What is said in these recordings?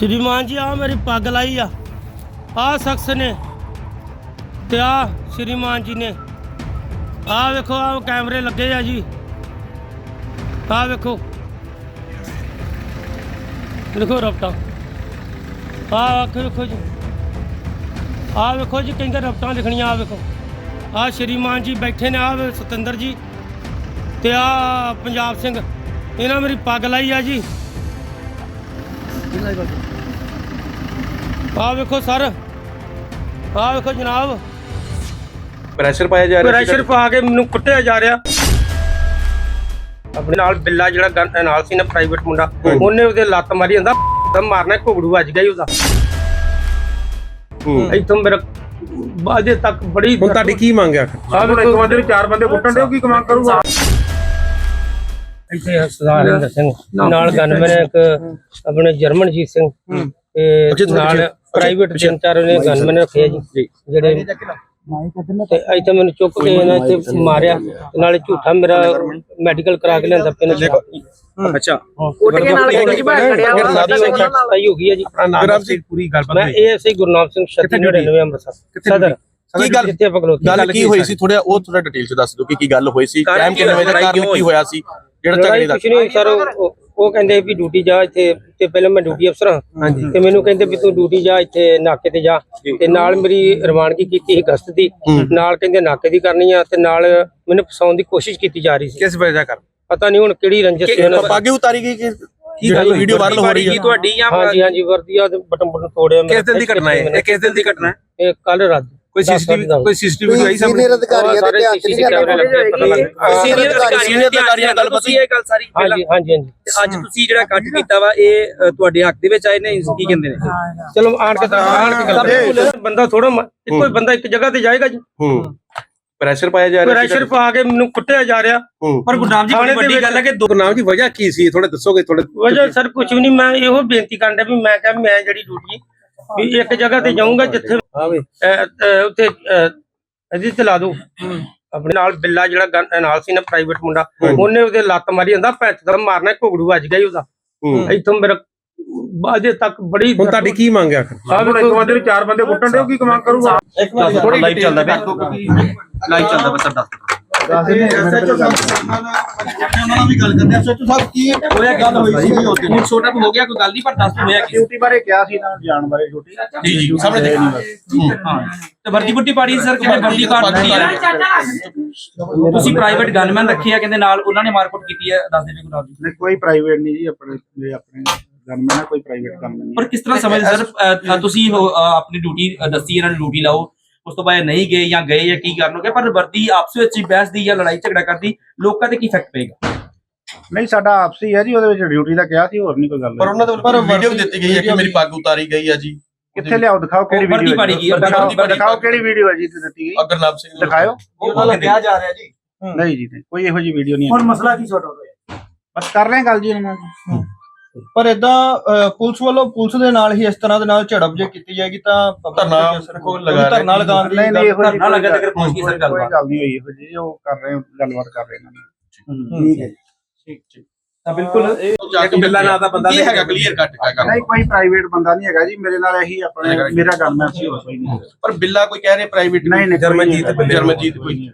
ਸ਼੍ਰੀਮਾਨ ਜੀ ਆ ਮੇਰੀ ਪੱਗ ਲਾਈ ਆ ਆ ਸ਼ਖਸ ਨੇ ਤੇ ਆ ਸ਼੍ਰੀਮਾਨ ਜੀ ਨੇ ਆ ਵੇਖੋ ਆ ਕੈਮਰੇ ਲੱਗੇ ਆ ਜੀ ਆ ਵੇਖੋ ਦੇਖੋ ਰਫਟਾਂ ਆ ਆਖੋ ਵੇਖੋ ਜੀ ਆ ਵੇਖੋ ਜੀ ਕਹਿੰਦੇ ਰਫਟਾਂ ਲਿਖਣੀਆਂ ਆ ਵੇਖੋ ਆ ਸ਼੍ਰੀਮਾਨ ਜੀ ਬੈਠੇ ਨੇ ਆ ਸਤਿੰਦਰ ਜੀ ਤੇ ਆ ਪੰਜਾਬ ਸਿੰਘ ਇਹਨਾਂ ਮੇਰੀ ਪੱਗ ਲਾਈ ਆ ਜੀ ਆ ਵੇਖੋ ਸਰ। ਆ ਵੇਖੋ ਜਨਾਬ। ਪ੍ਰੈਸ਼ਰ ਪਾਇਆ ਜਾ ਰਿਹਾ ਪ੍ਰੈਸ਼ਰ ਪਾ ਕੇ ਮੈਨੂੰ ਕੁੱਟਿਆ ਜਾ ਰਿਹਾ। ਆਪਣੇ ਨਾਲ ਬਿੱਲਾ ਜਿਹੜਾ ਗਨ- ਨਾਲ ਸੀ ਨਾ ਪ੍ਰਾਈਵੇਟ ਮੁੰਡਾ ਉਹਨੇ ਉਹਦੇ ਲੱਤ ਮਾਰੀ ਜਾਂਦਾ ਤਾਂ ਮਾਰਨਾ ਘੁਗੜੂ ਵੱਜ ਗਿਆ ਉਹਦਾ। ਹੂੰ। ਇੱਥੋਂ ਮੇਰਾ ਬਾਜੇ ਤੱਕ ਬੜੀ ਹੁਣ ਤੁਹਾਡੀ ਕੀ ਮੰਗ ਆ ਆ ਇੱਕ ਬੰਦੇ ਨੂੰ ਚਾਰ ਬੰਦੇ ਕੁੱਟਣ ਦੇ ਕੀ ਕਮਾਂਗ ਕਰੂਗਾ? ਇੱਥੇ ਹਰਿੰਦਰ ਸਿੰਘ ਨਾਲ ਗਨਮੈਨ ਇੱਕ ਆਪਣੇ ਜਰਮਨਜੀਤ ਸਿੰਘ। ਤੇ ਨਾਲ ਪ੍ਰਾਈਵੇਟ ਤਿੰਨ ਚਾਰ ਨੇ ਗਨਮੈਨ ਰੱਖੇ ਆ ਜੀ ਜਿਹੜੇ ਤੇ ਇੱਥੇ ਮੈਨੂੰ ਚੁੱਕ ਕੇ ਇਹਨਾਂ ਇੱਥੇ ਮਾਰਿਆ ਤੇ ਨਾਲੇ ਝੂਠਾ ਮੇਰਾ ਮੈਡੀਕਲ ਕਰਾ ਕੇ ਲਿਆਂਦਾ ਪਿੰਨ ਅੱਛਾ। ਉੱਠ ਕੇ ਨਾਲ ਜੀ ਬਾਹਰ ਖੜਿਆ ਸਹੀ ਹੋ ਗਈ ਹੈ ਜੀ। ਗੁਰਨਾਮ ਸਿੰਘ। ਪੂਰੀ ਗੱਲਬਾਤ ਮੈਂ ਏਐਸਆਈ ਗੁਰਨਾਮ ਸਿੰਘ 3699 ਅੰਮ੍ਰਿਤਸਰ ਸਦਰ। ਕੀ ਗੱਲ? ਗੱਲ ਕੀ ਹੋਈ ਸੀ? ਥੋੜਾ ਉਹ ਥੋੜਾ ਡਿਟੇਲ ਚ ਦੱਸ ਦਿਓ ਕਿ ਕੀ ਗੱਲ ਹੋਈ ਸੀ? ਟਾਈਮ ਕਿੰਨੇ ਵਜੇ ਦਾ ਕਾਰਨ ਕੀ ਹੋਇਆ ਸੀ? ਜਿਹੜਾ ਝਗੜੇ ਦਾ ਕੁਛ ਨਹੀਂ ਸਰ ਉਹ ਕਹਿੰਦੇ ਵੀ ਡਿਊਟੀ ਜਾ ਇੱਥੇ ਤੇ ਪਹਿਲਾਂ ਮੈਂ ਡਿਊਟੀ ਅਫਸਰ ਹਾਂ। ਤੇ ਮੈਨੂੰ ਕਹਿੰਦੇ ਵੀ ਤੂੰ ਡਿਊਟੀ ਜਾ ਇੱਥੇ ਨਾਕੇ ਤੇ ਜਾ। ਤੇ ਨਾਲ ਮੇਰੀ ਰਵਾਨਗੀ ਕੀਤੀ ਸੀ ਗਸਤ ਦੀ। ਨਾਲ ਕਹਿੰਦੇ ਨਾਕੇ ਦੀ ਕਰਨੀ ਆ ਤੇ ਨਾਲ ਮੈਨੂੰ ਫਸਾਉਣ ਦੀ ਕੋਸ਼ਿਸ਼ ਕੀਤੀ ਜਾ ਰਹੀ ਸੀ। ਕਿਸ ਵਜ੍ਹਾ ਕਰ? ਪਤਾ ਨਹੀਂ ਹੁਣ ਕਿਹੜੀ ਰੰਜਿਸ਼ ਸੀ ਉਹਨਾਂ। ਪਾਗੇ ਉਤਾਰੀ ਗਈ ਕਿ ਜਿਹੜੀ ਵੀਡੀਓ ਵਾਇਰਲ ਹੋ ਰਹੀ ਹੈ? ਤੁਹਾਡੀ ਜਾਂ ਹਾਂਜੀ ਹਾਂਜੀ ਵਰਦੀਆ ਬਟਨ ਬਟਨ ਤੋੜਿਆ ਕਿਸ ਦਿਨ ਦੀ ਘਟਨਾ ਹੈ? ਇਹ ਕਿਸ ਦਿਨ ਦੀ ਘਟਨਾ ਹੈ? ਇਹ ਕੱਲ ਰਾਤ ਕੋਈ ਸੀਸੀਟੀਵੀ ਕੋਈ ਸੀਸੀਟੀਵੀ ਆਈ ਸਾਹਮਣੇ? ਸੀਨੀਅਰ ਅਧਿਕਾਰੀਆਂ ਦੇ ਧਿਆਨ ਚ ਨਹੀਂ ਪਤਾ ਗਿਆ। ਸੀਨੀਅਰ ਅਧਿਕਾਰੀਆਂ ਨੇ ਅਧਿਕਾਰੀਆਂ ਗੱਲ ਤੁਸੀਂ ਇਹ ਗੱਲ ਸਾਰੀ ਹਾਂਜੀ। ਹਾਂਜੀ ਅੱਜ ਤੁਸੀਂ ਜਿਹੜਾ ਕੱਟ ਕੀਤਾ ਵਾ ਇਹ ਤੁਹਾਡੇ ਹੱਕ ਦੇ ਵਿੱਚ ਆਏ ਨੇ ਕੀ ਕਹਿੰਦੇ ਨੇ? ਚਲੋ ਆਣ ਕੇ ਤਾਂ ਆਣ ਕੇ ਗੱਲ ਬੰਦਾ ਥੋੜਾ ਇੱਕੋ ਹੀ ਬੰਦਾ ਇੱਕ ਜਗ੍ਹਾ ਤੇ ਜਾਏਗਾ ਜੀ। ਹੂੰ। ਪ੍ਰੈਸ਼ਰ ਪਾਇਆ ਜਾ ਰਿਹਾ ਪ੍ਰੈਸ਼ਰ ਪਾ ਕੇ ਮੈਨੂੰ ਕੁੱਟਿਆ ਜਾ ਰਿਹਾ। ਪਰ ਗੁਰਨਾਮ ਜੀ ਬੜੀ ਦੇ ਵੱਡੀ ਗੱਲ ਹੈ ਕਿ ਦੋ ਗੁਰਨਾਮ ਜੀ ਵਜ੍ਹਾ ਕੀ ਸੀ? ਥੋੜਾ ਦੱਸੋਗੇ ਥੋੜਾ ਵਜ੍ਹਾ ਸਰ ਕੁਝ ਵੀ ਨਹੀਂ ਮੈਂ ਇਹੋ ਬੇਨਤੀ ਕਰਨ ਡਿਆ ਵੀ ਮੈਂ ਕਿਹਾ ਮੈਂ ਜਿਹੜੀ ਡਿਊਟੀ ਵੀ ਇੱਕ ਜਗ੍ਹਾ ਤੇ ਜਾਊਂਗਾ ਜਿੱਥੇ ਅਹ, ਅਹ, ਉੱਥੇ ਅਜੀ ਚਲਾ ਦੋ ਆਪਣੇ ਨਾਲ ਬਿੱਲਾ ਜਿਹੜਾ ਨਾਲ ਸੀ ਨਾ ਪ੍ਰਾਈਵੇਟ ਮੁੰਡਾ ਉਹਨੇ ਉਹਦੇ ਲੱਤ ਮਾਰੀ ਜਾਂਦਾ ਪੈਚ ਦਾ ਮਾਰਨਾ ਘੁਗੜੂ ਵੱਜ ਗਿਆ ਉਹਦਾ। ਹੂੰ। ਇੱਥੋਂ ਮੇਰਾ ਬਾਜੇ ਤੱਕ ਬੜੀ ਹੁਣ ਤੁਹਾਡੀ ਕੀ ਮੰਗ ਆ ਆ ਇੱਕ ਬੰਦੇ ਨੂੰ ਚਾਰ ਬੰਦੇ ਕੁੱਟਣ ਦੇ ਕੀ ਕਮਾਂਗ ਕਰੂਗਾ? ਲਾਈਵ ਚੱਲਦਾ ਪਿਆ। ਲਾਈਵ ਚੱਲਦਾ ਪਿਆ ਸਾਡਾ ਹੋਇਆ ਗੱਲ ਹੋਈ ਸੀ ਹੁਣ ਛੋਟਾ ਹੋ ਗਿਆ ਕੋਈ ਗੱਲ ਨਹੀਂ ਪਰ ਦੱਸ ਹੋਇਆ ਕੀ ਡਿਊਟੀ ਬਾਰੇ ਕਿਹਾ ਸੀ ਨਾ ਜਾਣ ਬਾਰੇ ਡਿਊਟੀ ਜੀ ਜੀ ਸਾਹਮਣੇ ਦੇਖੀ। ਹਾਂ ਤੇ ਵਰਦੀ ਬੁੱਟੀ ਪਾੜੀ ਸਰ ਕਿਵੇਂ ਵਰਦੀ ਪਾੜ ਦਿੱਤੀ ਹੈ ਤੁਸੀਂ ਪ੍ਰਾਈਵੇਟ ਗਨਮੈਨ ਰੱਖੇ ਆ ਕਹਿੰਦੇ ਨਾਲ ਉਹਨਾਂ ਨੇ ਮਾਰਕੁੱਟ ਕੀਤੀ ਹੈ ਦੱਸ ਦੇ ਗੁਰਨਾਮ ਜੀ ਨਹੀਂ। ਕੋਈ ਪ੍ਰਾਈਵੇਟ ਨਹੀਂ ਜੀ ਆਪਣੇ ਇਹ ਆਪਣੇ ਗਨਮੈਨ ਹੈ ਕੋਈ ਪ੍ਰਾਈਵੇਟ ਗਨਮੈਨ ਨਹੀਂ ਪਰ ਕਿਸ ਤਰ੍ਹਾਂ ਸਮਝਦੇ ਸਰ? ਤੁਸੀਂ ਆਪਣੀ ਡਿਊਟੀ ਦੱਸੀ ਇਹਨਾਂ ਨੂੰ ਡਿਊਟੀ ਲਾਓ। ਉਸ ਤੋਂ ਬਾਅਦ ਨਹੀਂ ਗਏ ਜਾਂ ਗਏ ਜਾਂ ਕੀ ਕਰਨੋਗੇ ਪਰ ਵਰਦੀ ਆਪਸ ਵਿੱਚ ਹੀ ਬਹਿਸ ਦੀ ਜਾਂ ਲੜਾਈ ਝਗੜਾ ਕਰਦੀ ਲੋਕਾਂ ਤੇ ਕੀ ਇਫੈਕਟ ਪਏਗਾ? ਨਹੀਂ ਸਾਡਾ ਆਪਸੀ ਹੈ ਜੀ ਉਹਦੇ ਵਿੱਚ ਡਿਊਟੀ ਦਾ ਕਿਹਾ ਸੀ ਹੋਰ ਨਹੀਂ ਕੋਈ ਗੱਲ ਪਰ ਉਹਨਾਂ ਦੇ ਵੱਲੋਂ ਵੀਡੀਓ ਵੀ ਦਿੱਤੀ ਗਈ ਹੈ ਕਿ ਮੇਰੀ ਪੱਗ ਉਤਾਰੀ ਗਈ ਹੈ ਜੀ। ਕਿੱਥੇ ਲਿਆਓ ਦਿਖਾਓ ਕਿਹੜੀ ਵਰਦੀ ਵੀਡੀਓ ਪਾੜੀ ਗਈ ਹੈ, ਦਿਖਾਓ ਵਰਦੀ ਪਾੜੀ ਦਿਖਾਓ ਕਿਹੜੀ ਵੀਡੀਓ ਹੈ ਜੀ ਤੇ ਦਿੱਤੀ ਗਈ। ਅਗਰਨਾਮ ਸਿੰਘ ਨੇ ਦਿਖਾਓ ਉਹ ਲੱਗਿਆ ਜਾ ਰਿਹਾ ਜੀ। ਨਹੀਂ ਜੀ ਨਹੀਂ ਕੋਈ ਇਹੋ ਜੀ ਵੀਡੀਓ ਨਹੀਂ ਹੁਣ ਮਸਲਾ ਕੀ ਛੋਟਾ ਹੋਇਆ ਬਸ ਕਰ ਰਹੇ ਹਾਂ ਗੱਲ ਜੀ ਇਹਨਾਂ ਨਾਲ ਪਰ ਇਦਾਂ ਪੁਲਿਸ ਵੱਲੋਂ ਪੁਲਿਸ ਦੇ ਨਾਲ ਹੀ ਇਸ ਤਰ੍ਹਾਂ ਦੇ ਨਾਲ ਝੜਪ ਜੇ ਕੀਤੀ ਜਾਏਗੀ ਤਾਂ ਧਰਨਾ। ਲਗਾ ਰਹੇ ਧਰਨਾ ਲਗਾਉਣ ਦੀ ਨਹੀਂ ਨਹੀਂ ਇਹੋ ਜਿਹੀ ਧਰਨਾ ਲੱਗਾ ਤੇ ਗੱਲ- ਪਹੁੰਚ ਗਈ ਸਰ ਗੱਲਬਾਤ। ਗੱਲ ਨਹੀਂ ਹੋਈ ਇਹੋ ਜੀ ਉਹ ਕਰ ਰਹੇ ਗੱਲਬਾਤ ਕਰ ਰਹੇ ਇਹਨਾਂ ਨੇ ਠੀਕ ਹੈ ਠੀਕ ਠੀਕ। ਤਾਂ ਬਿਲਕੁਲ ਇੱਕ ਬਿੱਲਾ ਨਾਂ ਦਾ ਬੰਦਾ ਕੀ ਹੈਗਾ? ਕਲੀਅਰ ਕੱਟ ਹੈਗਾ। ਨਹੀਂ ਕੋਈ ਪ੍ਰਾਈਵੇਟ ਬੰਦਾ ਨਹੀਂ ਹੈਗਾ ਜੀ ਮੇਰੇ ਨਾਲ ਇਹੀ ਆਪਣੇ ਮੇਰਾ ਗਨਮੈਨ ਸੀ ਹੋਰ ਕੋਈ ਨਹੀਂ। ਪਰ ਬਿੱਲਾ ਕੋਈ ਕਹਿ ਰਿਹਾ ਪ੍ਰਾਈਵੇਟ ਨਹੀਂ ਨਹੀਂ ਜਰਮਨਜੀਤ ਕੋਈ ਨਹੀਂ। ਜਰਮਨਜੀਤ ਕੋਈ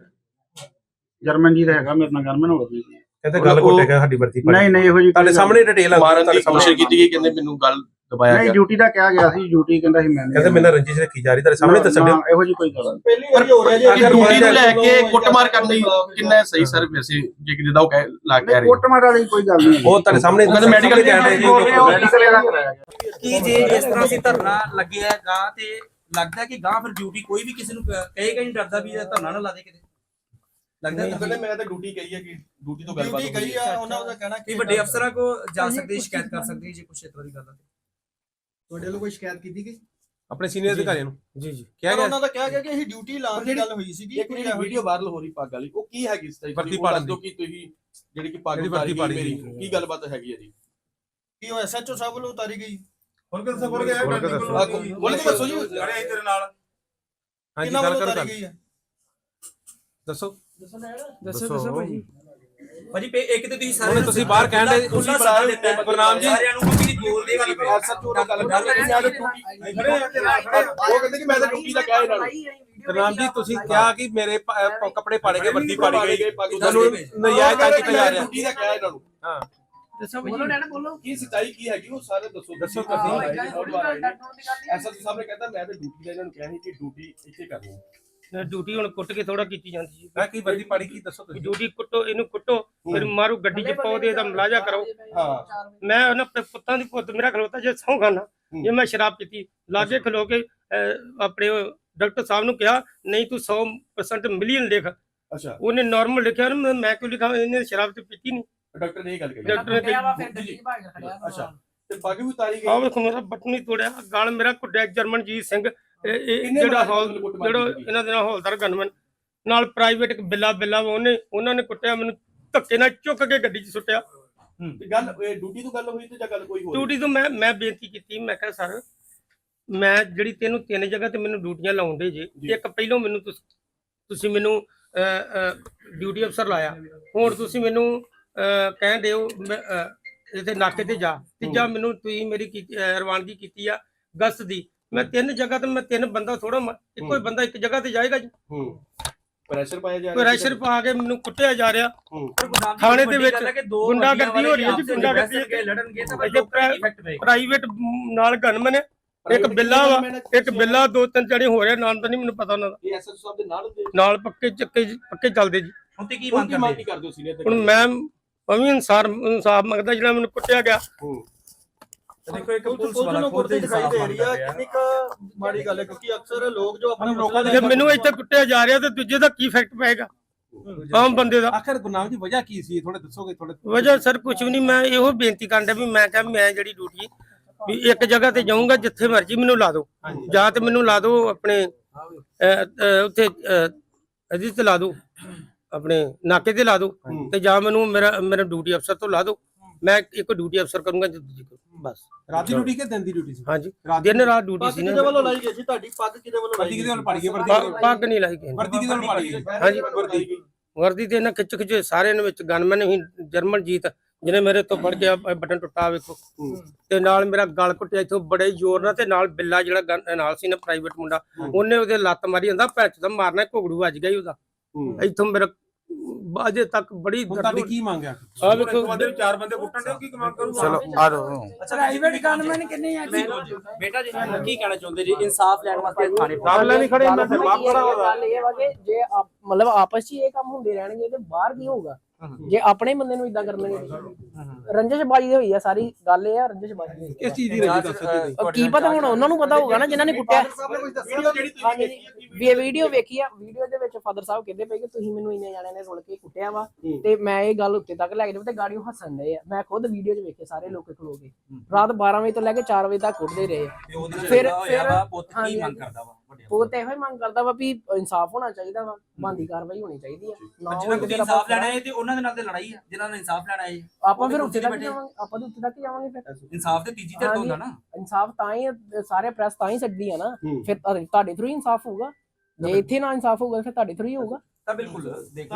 ਜਰਮਨਜੀਤ ਹੈਗਾ ਮੇਰੇ ਨਾਲ ਗਨਮੈਨ ਹੋਰ ਕੋਈ ਕਹਿੰਦੇ ਗੱਲ ਕੋਟੇਗਾ ਸਾਡੀ ਵਰਦੀ ਪਾੜੀ ਨਹੀਂ ਨਹੀਂ ਇਹੋ ਜੀ ਤੁਹਾਡੇ ਸਾਹਮਣੇ ਡਿਟੇਲ ਆ ਮਾਰਨ ਦੀ ਕੋਸ਼ਿਸ਼ ਕੀਤੀ ਗਈ ਕਹਿੰਦੇ ਮੈਨੂੰ ਗੱਲ ਦਬਾਇਆ ਨਹੀਂ ਗਿਆ। ਡਿਊਟੀ ਦਾ ਕਿਹਾ ਗਿਆ ਸੀ ਡਿਊਟੀ ਕਹਿੰਦਾ ਸੀ ਮੈਂ ਕਹਿੰਦੇ ਮੇਰੇ ਰੰਜਿਸ਼ ਰੱਖੀ ਜਾ ਰਹੀ ਤੁਹਾਡੇ ਸਾਹਮਣੇ ਦਿਓ ਇਹੋ ਜੀ ਕੋਈ ਗੱਲ ਨਹੀਂ। ਪਹਿਲੀ ਵਾਰੀ ਹੋ ਰਿਹਾ ਜੀ ਕਿ ਡਿਊਟੀ ਨੂੰ ਲੈ ਕੇ ਕੁੱਟਮਾਰ ਕਰਨੀ ਕਿੰਨਾ ਸਹੀ ਸਰ ਵੈਸੇ ਜੇ ਜਿੱਦਾਂ ਉਹ ਕਹਿ ਲਾ ਕਹਿ ਰਹੇ। ਕੋਟਮਾਰ ਵਾਲੀ ਕੋਈ ਗੱਲ ਨਹੀਂ ਉਹ ਤੁਹਾਡੇ ਸਾਹਮਣੇ ਕਹਿੰਦੇ medical ਕਹਿ ਰਹੇ ਜੀ। ਮੈਡੀਕਲ ਕਰਾਇਆ ਗਿਆ ਕੀ ਜੇ ਇਸ ਤਰ੍ਹਾਂ ਸੀ ਧਰਨਾ ਲੱਗਿਆ ਗਾਂ ਤੇ ਲੱਗਦਾ ਕਿ ਗਾਂ ਫਿਰ ਡਿਊਟੀ ਕੋਈ ਵੀ ਕਿਸੇ ਨੂੰ ਕ- ਕਹੇਗਾ ਨਹੀਂ ਡਰਦਾ ਵੀ ਇਹ ਧਰਨਾ ਨਾ ਲਾ ਦੇ ਕਿਤੇ। ਲੱਗਦਾ ਕਹਿੰਦੇ ਮੈਂ ਤਾਂ ਡਿਊਟੀ ਕਹੀ ਹੈ ਕਿ ਡਿਊਟੀ ਤੋਂ ਗੱਲਬਾਤ ਡਿਊਟੀ ਗਈ। ਆ ਉਹਨਾਂ ਦਾ ਕਹਿਣਾ ਕਿ ਵੱਡੇ ਅਫਸਰਾਂ ਕੋ ਜਾ ਸਕਦੇ ਸ਼ਿਕਾਇਤ ਕਰ ਸਕਦੇ ਜੇ ਕੁਛ ਇਸ ਤਰ੍ਹਾਂ ਦੀ ਗੱਲ ਹੈ ਤੁਹਾਡੇ ਵੱਲੋਂ ਕੋਈ ਸ਼ਿਕਾਇਤ ਕੀਤੀ ਗਈ? ਆਪਣੇ ਸੀਨੀਅਰ ਅਧਿਕਾਰੀਆਂ ਨੂੰ? ਜੀ ਜੀ। ਕਿਹਾ ਗਿਆ? ਉਹਨਾਂ ਦਾ ਕਿਹਾ ਗਿਆ ਕਿ ਅਸੀਂ ਡਿਊਟੀ ਲਾਉਣ ਦੀ ਗੱਲ ਹੋਈ ਸੀਗੀ ਇੱਕ ਵੀਡੀਓ ਵਾਇਰਲ ਹੋ ਰਹੀ ਪੱਗ ਵਾਲੀ ਉਹ ਕੀ ਹੈਗੀ ਇਸ ਤਰ੍ਹਾਂ ਦੀ? ਕਿ ਤੁਸੀਂ ਜਿਹੜੀ ਕਿ ਪੱਗ ਉਤਾਰੀ ਮੇਰੀ। ਕੀ ਗੱਲਬਾਤ ਹੈਗੀ ਹੈ ਜੀ? ਕੀ ਉਹ ਐਸਐਚਓ ਸਾਹਿਬ ਵੱਲੋਂ ਉਤਾਰੀ ਗਈ? ਦੱਸੋ ਖੋਲ ਕੇ ਦੱਸੋ। ਬੋਲ ਕੇ ਦੱਸੋ ਜੀ। ਅਰੇ ਤੇਰੇ ਨਾਲ। ਹਾਂਜੀ ਗੱਲ ਕਰੋ ਦੱਸੋ। ਦੱਸੋ ਦੱਸੋ ਭਾਜੀ। ਭਾਜੀ ਪੇ ਇੱਕ ਤੇ ਤੁਸੀਂ ਸਾਰੇ ਤੁਸੀਂ ਬਾਹਰ ਕਹਿਣ ਡਏ, ਤੁਸੀਂ ਬੁਲਾ। ਗੁਰਨਾਮ ਜੀ। ਸਾਰਿਆਂ ਨੂੰ ਵਾਲੀ ਐਸਐਚਓ ਨਾਲ ਗੱਲ ਕਰ ਰਹੇ ਡਿਊਟੀ ਖੜੇ ਆ ਤੇ ਨਾਲ ਖੜੇ ਆ। ਉਹ ਕਹਿੰਦੇ ਕਿ ਮੈਂ ਤਾਂ ਡਿਊਟੀ ਦਾ ਕਿਹਾ ਇਹਨਾਂ ਨੂੰ। ਰਾਮ ਜੀ ਤੁਸੀਂ ਕਿਹਾ ਕਿ ਮੇਰੇ ਕੱਪੜੇ ਪਾੜੇ ਗਏ ਵਰਦੀ ਪਾੜੀ ਗਈ। ਤੁਹਾਨੂੰ ਨਜਾਇਜ਼ ਤੰਗ ਕੀਤਾ ਜਾ ਰਿਹਾ। ਡਿਊਟੀ ਦਾ ਕਿਹਾ ਇਹਨਾਂ ਨੂੰ। ਹਾਂ। ਕੀ ਸੱਚਾਈ ਕੀ ਹੈਗੀ ਉਹ ਸਾਰੇ ਦੱਸੋ ਦੱਸੋ ਐਸਐਚਓ ਸਾਹਿਬ ਨੇ ਕਹਿੰਦਾ ਮੈਂ ਤਾਂ ਡਿਊਟੀ ਦਾ ਇਹਨਾਂ ਨੂੰ ਕਿਹਾ ਸੀ ਕਿ ਡਿਊਟੀ ਇੱਥੇ ਕਰਨੀ ਡਿਊਟੀ ਹੁਣ ਕੁੱਟ ਕੇ ਥੋੜਾ ਕੀਤੀ ਜਾਂਦੀ ਜੀ। ਮੈਂ ਕੀ ਵਰਦੀ ਪਾੜੀ ਕੀ ਦੱਸੋ ਤੁਸੀਂ? ਡਿਊਟੀ ਕੁੱਟੋ ਇਹਨੂੰ ਕੁੱਟੋ ਫਿਰ ਮਾਰੂ ਗੱਡੀ 'ਚ ਪਾਓ ਤੇ ਇਹਦਾ ਮਲਾਜਾ ਕਰੋ। ਹਾਂ। ਮੈਂ ਉਹਨਾਂ ਪ- ਪੁੱਤਾਂ ਦੀ ਪੁੱਤ ਮੇਰਾ ਖਲੋਤਾ ਜੇ ਸਹੁੰ ਖਾਨਾ ਜੇ ਮੈਂ ਸ਼ਰਾਬ ਪੀਤੀ ਲਾਗੇ ਖਲੋ ਕੇ ਅਹ, ਆਪਣੇ ਉਹ ਡਾਕਟਰ ਸਾਹਿਬ ਨੂੰ ਕਿਹਾ ਨਹੀਂ ਤੂੰ 100% ਮਿਲੀਅਨ ਲਿਖ। ਅੱਛਾ। ਉਹਨੇ ਨਾਰਮਲ ਲਿਖਿਆ ਨਾ ਮੈਂ- ਮੈਂ ਕਿਉਂ ਲਿਖਾਂ? ਇਹਨੇ ਸ਼ਰਾਬ ਤੇ ਪੀਤੀ ਨਹੀਂ ਡਾਕਟਰ ਨੇ ਇਹ ਗੱਲ ਕਹੀ। ਡਾਕਟਰ ਨੇ ਕਹੀ ਅੱਛਾ। ਤੇ ਬਾਕੀ ਵੀ ਉਤਾਰੀ ਗਈ? ਆਹ ਵੇਖੋ ਮੇਰਾ ਬਟਨ ਹੀ ਤੋੜਿਆ। ਗਾਲ ਮੇਰਾ ਕੁੱਟਿਆ ਜਰਮਨਜੀਤ ਸਿੰਘ। ਇਹ- ਇਹ ਕਿੰਨੇ ਜਿਹੜਾ ਮੁਲਾਜ਼ਮ ਹੌਲ ਨੂੰ ਕੁੱਟਮਾਰ ਜਿਹੜਾ ਕੀਤੀ? ਇਹਨਾਂ ਦੇ ਨਾਲ ਹੌਲਦਾਰ ਗਨਮਨ ਨਾਲ ਪ੍ਰਾਈਵੇਟ ਬਿੱਲਾ ਬਿੱਲਾ ਵਾ ਉਹਨੇ ਉਹਨਾਂ ਨੇ ਕੁੱਟਿਆ ਮੈਨੂੰ ਧੱਕੇ ਨਾਲ ਚੁੱਕ ਕੇ ਗੱਡੀ 'ਚ ਸੁੱਟਿਆ। ਤੇ ਗੱਲ ਇਹ ਡਿਊਟੀ ਤੋਂ ਗੱਲ ਹੋਈ ਤੇ ਜਾਂ ਗੱਲ ਕੋਈ ਹੋਰ? ਡਿਊਟੀ ਤੋਂ ਮੈਂ ਮੈਂ ਬੇਨਤੀ ਕੀਤੀ ਮੈਂ ਕਿਹਾ ਸਰ ਮੈਂ ਜਿਹੜੀ ਤੈਨੂੰ ਤਿੰਨ ਜਗ੍ਹਾ ਤੇ ਮੈਨੂੰ ਡਿਊਟੀਆਂ ਲਾਉਂਦੇ ਜੇ ਜੀ। ਇੱਕ ਪਹਿਲੋਂ ਮੈਨੂੰ ਤੁਸ- ਤੁਸੀਂ ਮੈਨੂੰ ਡਿਊਟੀ ਅਫਸਰ ਲਾਇਆ। ਹੁਣ ਤੁਸੀਂ ਮੈਨੂੰ ਅਹ, ਕਹਿਣ ਦਿਓ ਇਹਦੇ ਨਾਕੇ ਤੇ ਜਾ। ਤੀਜਾ ਮੈਨੂੰ ਤੁਸੀਂ ਮੇਰੀ ਰਵਾਨਗੀ ਕੀਤੀ ਆ ਗਸਤ ਦੀ। ਮੈਂ ਤਿੰਨ ਜਗ੍ਹਾ ਤੇ ਮੈਂ ਤਿੰਨ ਬੰਦਾ ਥੋੜਾ ਇੱਕੋ ਹੀ। ਬੰਦਾ ਇੱਕ ਜਗ੍ਹਾ ਤੇ ਜਾਏਗਾ ਜੀ। ਹੂੰ। ਪ੍ਰੈਸ਼ਰ ਪਾਇਆ ਜਾ ਪ੍ਰੈਸ਼ਰ ਪਾ ਕੇ ਮੈਨੂੰ ਕੁੱਟਿਆ ਜਾ ਰਿਹਾ। ਹੂੰ। ਥਾਣੇ ਦੇ ਵਿੱਚ ਗੁੰਡਾਗਰਦੀ ਹੋ ਰਹੀ ਹੈ ਜੀ, ਗੁੰਡਾਗਰਦੀ। ਲੜਨਗੇ ਤਾਂ ਪ੍ਰਾਈਵੇਟ ਨਾਲ ਗਨਮਨ ਹੈ। ਇੱਕ ਬਿੱਲਾ ਵਾ ਇੱਕ ਬਿੱਲਾ ਦੋ ਤਿੰਨ ਜਣੇ ਹੋ ਰਿਹਾ ਨਾਮ ਤਾਂ ਨਹੀਂ ਮੈਨੂੰ ਪਤਾ ਉਹਨਾਂ ਦਾ। ਇਹ ਐਸਐਚਓ ਸਾਹਿਬ ਦੇ ਨਾਲ ਨਾਲ ਪੱਕੇ ਚੱਕੇ ਪੱਕੇ ਚੱਲਦੇ ਜੀ। ਹੁਣ ਤੇ ਕੀ ਮੰਗ ਕਰਦੇ? ਹੋ ਸੀਨੀਅਰ ਹੁਣ ਮੈਂ ਮੈਂ ਵੀ ਇਨਸਾਰ ਇਨਸਾਫ ਮੰਗਦਾ ਜਿਹੜਾ ਮੈਨੂੰ ਕੁੱਟਿਆ ਗਿਆ। ਹੂੰ। ਦੇਖੋ ਇੱਕ ਪੁਲਿਸ ਪੁਲਿਸ ਨੂੰ ਕੁੱਟਦੀ ਦਿਖਾਈ ਦੇ ਰਹੀ ਆ ਕਿੰਨੀ ਕੁ ਮਾੜੀ ਗੱਲ ਹੈ ਕਿਉਂਕਿ ਅਕਸਰ ਲੋਕ ਜੋ ਆਪਣੇ ਲੋਕਾਂ ਜੇ ਮੈਨੂੰ ਇੱਥੇ ਕੁੱਟਿਆ ਜਾ ਰਿਹਾ ਤੇ ਦੂਜੇ ਦਾ ਕੀ ਇਫੈਕਟ ਪਏਗਾ? ਆਮ ਬੰਦੇ ਦਾ। ਆਖਰ ਗੁਰਨਾਮ ਜੀ ਵਜ੍ਹਾ ਕੀ ਸੀ? ਥੋੜੇ ਦੱਸੋਗੇ ਥੋੜੇ ਵਜ੍ਹਾ ਸਰ ਕੁਝ ਵੀ ਨਹੀਂ ਮੈਂ ਇਹੋ ਬੇਨਤੀ ਕਰਨ ਡਿਆ ਵੀ ਮੈਂ ਕਿਹਾ ਮੈਂ ਜਿਹੜੀ ਡਿਊਟੀ ਵੀ ਇੱਕ ਜਗ੍ਹਾ ਤੇ ਜਾਊਂਗਾ ਜਿੱਥੇ ਮਰਜ਼ੀ ਮੈਨੂੰ ਲਾ ਦਿਓ। ਜਾਂ ਤੇ ਮੈਨੂੰ ਲਾ ਦਿਓ ਆਪਣੇ ਉੱਥੇ ਤੇ ਲਾ ਦਿਓ। ਆਪਣੇ ਨਾਕੇ ਤੇ ਲਾ ਦਿਓ। ਹੂੰ। ਤੇ ਜਾਂ ਮੈਨੂੰ ਮੇਰਾ ਮੇਰਾ ਡਿਊਟੀ ਅਫਸਰ ਤੋਂ ਲਾ ਦਿਓ। ਮੈਂ ਇੱਕ ਡਿਊਟੀ ਅਫਸਰ ਕਰੂੰਗਾ ਜੇ ਦੂਜੀ ਕਰੂੰ। ਬਸ। ਰਾਤ ਦੀ ਡਿਊਟੀ ਕਿ ਦਿਨ ਦੀ ਡਿਊਟੀ ਸੀ? ਹਾਂਜੀ। ਰਾਤ ਦੀ ਦਿਨ ਰਾਤ ਡਿਊਟੀ ਸੀ ਕਿਹਦੇ ਨਾ। ਵੱਲੋਂ ਲਾਈ ਗਈ ਸੀ ਤੁਹਾਡੀ ਪੱਗ ਕਿਹਦੇ ਵੱਲੋਂ ਲਾਈ ਕਿਹਦੇ ਵੱਲ ਪਾੜੀ ਗਈ ਵਰਦੀ ਪੱਗ- ਨਹੀਂ ਲਾਈ ਗਈ ਵਰਦੀ ਕਿਹਦੇ ਵੱਲ ਪਾੜੀ ਗਈ ਹਾਂਜੀ ਵਰਦੀ। ਵਰਦੀ ਤੇ ਇਹਨਾਂ ਖਿੱਚ ਖਿੱਚ ਸਾਰਿਆਂ ਨੇ ਵਿੱਚ ਗਨਮੈਨ ਹੀ ਜਰਮਨਜੀਤ ਜਿਹਨੇ ਮੇਰੇ ਤੋਂ ਫੜ ਕੇ ਬਟਨ ਟੁੱਟਾ ਵੇਖੋ। ਤੇ ਨਾਲ ਮੇਰਾ ਗਲ ਘੁੱਟਿਆ ਇਥੋਂ ਬੜੇ ਜ਼ੋਰ ਨਾਲ ਤੇ ਨਾਲ ਬਿੱਲਾ ਜਿਹੜਾ ਗਨ- ਨਾਲ ਸੀ ਨਾ ਪ੍ਰਾਈਵੇਟ ਮੁੰਡਾ ਉਹਨੇ ਉਹਦੇ ਲੱਤ ਮਾਰੀ ਜਾਂਦਾ ਭੈਚ ਦਾ ਮਾਰਨਾ ਘੁਗੜੂ ਵੱਜ ਗਿਆ ਉਹਦਾ। ਇਥੋਂ ਮੇਰਾ ਅਜੇ ਤੱਕ ਬੜੀ ਤੁਹਾਡੀ ਕੀ ਮੰਗ ਆ ਵੇਖੋ ਚਾਰ ਬੰਦੇ ਕੁੱਟਣ ਦੇ ਕੀ ਮੰਗ ਕਰੂਗਾ? ਚਲੋ ਆ ਜਾਓ ਪ੍ਰਾਈਵੇਟ ਗਨਮੈਨ ਕਿੰਨੇ ਆ ਜੀ ਬੇਟਾ ਜੀ ਕੀ ਕਹਿਣਾ ਚਾਹੁੰਦੇ ਜੀ? ਇਨਸਾਫ ਲੈਣ ਵਾਸਤੇ ਥਾਣੇ ਸਾਹਮਣੇ ਨਹੀਂ ਖੜੇ ਮੈਂ ਗੱਲ ਇਹ ਵਾ ਕਿ ਜੇ ਆਪ- ਮਤਲਬ ਆਪਸ 'ਚ ਹੀ ਇਹ ਕੰਮ ਹੁੰਦੇ ਰਹਿਣਗੇ ਤੇ ਬਾਹਰ ਕੀ ਹੋਊਗਾ? ਜੇ ਆਪਣੇ ਬੰਦੇ ਨੂੰ ਇਦਾਂ ਕਰਨਗੇ ਰੰਜਸ਼ਬਾਜੀ ਹੋਈ ਆ ਸਾਰੀ ਗੱਲ ਇਹ ਆ ਰੰਜਸ਼ਬਾਜੀ ਕਿਸ ਚੀਜ਼ ਦੀ ਰਜੀ ਦੱਸੋ ਆ। ਕੀ ਪਤਾ ਹੁਣ ਉਹਨਾਂ ਨੂੰ ਪਤਾ ਹੋਊਗਾ ਨਾ ਜਿਨ੍ਹਾਂ ਨੇ ਕੁੱਟਿਆ। ਤੁਸੀਂ ਵੀ ਇਹ ਵੀਡੀਓ ਵੇਖੀ ਆ ਵੀਡੀਓ ਦੇ ਵਿੱਚ ਫਾਦਰ ਸਾਹਿਬ ਕਹਿੰਦੇ ਪਏ ਕਿ ਤੁਸੀਂ ਮੈਨੂੰ ਇੰਨੇ ਜਾਣਿਆਂ ਨੇ ਰੁਲ ਕੇ ਕੁੱਟਿਆ ਵਾ ਤੇ ਮੈਂ ਇਹ ਗੱਲ ਉੱਤੇ ਤੱਕ ਲੈ ਕੇ ਜਾਵਾਂ ਤੇ ਗਾੜੀਓ ਹੱਸਣ ਡਏ ਆ। ਮੈਂ ਖੁਦ ਵੀਡੀਓ 'ਚ ਵੇਖੇ ਸਾਰੇ ਲੋਕ ਖਲੋ ਕੇ। ਰਾਤ 12 ਵਜੇ ਤੋਂ ਲੈ ਕੇ 4 ਵਜੇ ਤੱਕ ਕੁੱਟਦੇ ਰਹੇ। ਫਿਰ ਫਿਰ ਪੁੱਤ ਕੀ ਮੰਗ ਕਰਦਾ ਵਾ? ਉਹ ਤੇ ਇਹੋ ਹੀ ਮੰਗ ਕਰਦਾ ਵਾ ਵੀ ਇਨਸਾਫ ਹੋਣਾ ਚਾਹੀਦਾ ਵਾ ਬੰਦੀ ਕਾਰਵਾਈ ਹੋਣੀ ਚਾਹੀਦੀ ਆ। ਨਾ ਹੋਵੇ ਫਿਰ ਇਨਸਾਫ ਲੈਣਾ ਹੈ ਤੇ ਉਹਨਾਂ ਦੇ ਨਾਲ ਤੇ ਲੜਾਈ ਹੈ ਜਿਨ੍ਹਾਂ ਨੇ ਇਨਸਾਫ ਲੈਣਾ ਹੈ ਆਪਾਂ ਫਿਰ ਦੂਜੇ ਤੱਕ। ਜਾਵਾਂਗੇ ਆਪਾਂ ਤਾਂ ਉੱਤੇ ਤੱਕ ਹੀ ਜਾਵਾਂਗੇ ਫਿਰ। ਇਨਸਾਫ ਤੇ ਤੀਜੀ ਧਿਰ ਤੋਂ ਹੁੰਦਾ ਨਾ। ਇਨਸਾਫ ਤਾਂ ਹੀ ਸਾਰੇ ਪ੍ਰੈਸ ਤਾਂ ਹੀ ਛੱਡਦੀ ਆ ਨਾ। ਹੂੰ। ਫਿਰ ਤੁਹਾਡੇ- ਤੁਹਾਡੇ ਥਰੂ ਹੀ ਇਨਸਾਫ ਹੋਊਗਾ। ਜੇ ਇੱਥੇ ਨਾ ਇਨਸਾਫ ਹੋਊਗਾ ਫਿਰ ਤੁਹਾਡੇ ਥਰੂ ਹੀ ਹੋਊਗਾ। ਤਾਂ ਬਿਲਕੁਲ ਦੇਖੋ।